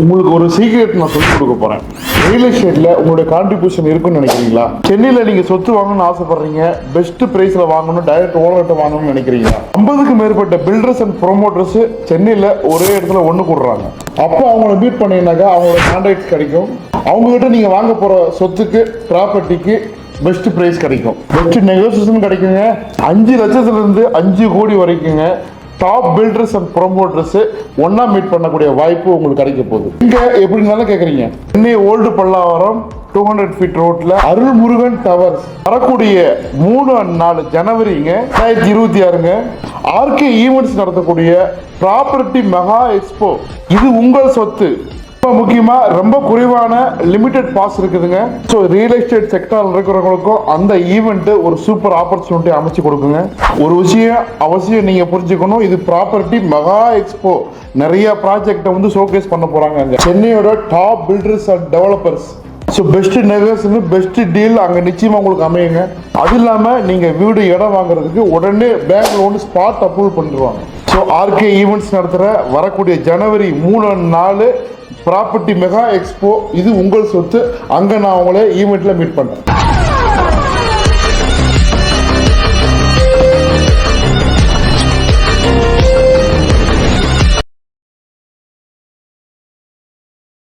உங்களுக்கு ஒரு சீக்ரெட் நான் சொல்லிக் கொடுக்க போறேன். ரியல் எஸ்டேட்ல உங்களுடைய கான்ட்ரிபியூஷன் இருக்குன்னு நினைக்கிறீங்களா? சென்னையில நீங்க சொத்து வாங்கணும்னு ஆசைப்படுறீங்க பெஸ்ட் பிரைஸ்ல வாங்கணும் டைரக்ட் ஓனர்கிட்ட வாங்கணும்னு நினைக்கிறீங்களா? ஐம்பதுக்கு மேற்பட்ட பில்டர்ஸ் அண்ட் ப்ரொமோட்டர்ஸ் சென்னையில ஒரே இடத்துல ஒண்ணு கூடுறாங்க. அப்போ அவங்கள மீட் பண்ணீங்கன்னாக்கா அவங்களோட கான்டாக்ட் கிடைக்கும். அவங்க கிட்ட நீங்க வாங்க போற சொத்துக்கு ப்ராப்பர்ட்டிக்கு பெஸ்ட் பிரைஸ் கிடைக்கும். பெஸ்ட் நெகோசியேஷன் கிடைக்குங்க. அஞ்சு லட்சத்துல இருந்து அஞ்சு கோடி வரைக்குங்க. டாப் பில்டர்ஸ் அண்ட் ப்ரொமோட்டர்ஸ் ஒன்னா மீட் பண்ணக்கூடிய வாய்ப்பு உங்களுக்கு கிடைக்க போகுது. இங்க எப்படினாலும் கேக்குறீங்க. Chennai old Pallavaram two hundred feet ரோட்ல அருள்முருகன் டவர்ஸ் வரக்கூடிய மூணு நாலு ஜனவரிங்க ரெண்டாயிரத்தி இருபத்தி ஆறுங்க. ஆர்கே ஈவெண்ட்ஸ் நடத்தக்கூடிய ப்ராப்பர்ட்டி மெகா எக்ஸ்போ இது உங்கள் சொத்து. ரொம்ப முக்கியமாக ரொம்ப குறைவான லிமிடெட் பாஸ் இருக்குதுங்க. ஸோ ரியல் எஸ்டேட் செக்டாரில் இருக்கிறவங்களுக்கும் அந்த ஈவெண்ட்டு ஒரு சூப்பர் ஆப்பர்ச்சுனிட்டி அமைச்சு கொடுக்குங்க. ஒரு விஷயம் அவசியம் நீங்கள் புரிஞ்சுக்கணும். இது ப்ராப்பர்ட்டி மெகா எக்ஸ்போ நிறைய ப்ராஜெக்டை வந்து ஷோகேஸ் பண்ண போகிறாங்க அங்கே. சென்னையோட top builders and developers so best நெகர்ஸ்னு best deal அங்கே நிச்சயமாக உங்களுக்கு அமையுங்க. அது இல்லாமல் நீங்கள் வீடு இடம் வாங்குறதுக்கு உடனே பேங்க் லோன் ஸ்பாட் அப்ரூவ் பண்ணிடுவாங்க. ஸோ ஆர்கே ஈவெண்ட்ஸ் நடத்துகிற வரக்கூடிய ஜனவரி மூணு நாலு ப்ராப்பர்ட்டி மெகா எக்ஸ்போ இது உங்கள் சொத்து. அங்கே நான் உங்களை ஈவெண்ட்டில் மீட் பண்ணுறேன்